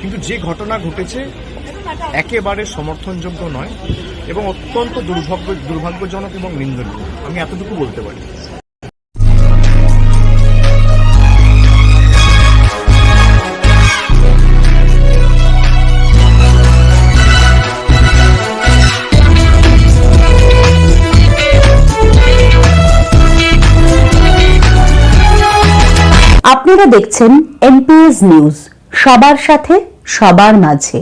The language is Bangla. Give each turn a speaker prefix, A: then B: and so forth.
A: কিন্তু যে ঘটনা ঘটেছে একেবারে সমর্থনযোগ্য নয় এবং অত্যন্ত দুর্ভাগ্য, দুর্ভাগ্যজনক এবং নিন্দনীয়। আমি এতটুকু বলতে পারি।
B: আপনারা দেখছেন এনপিএস নিউজ। সবার সাথে সবার মাঝে।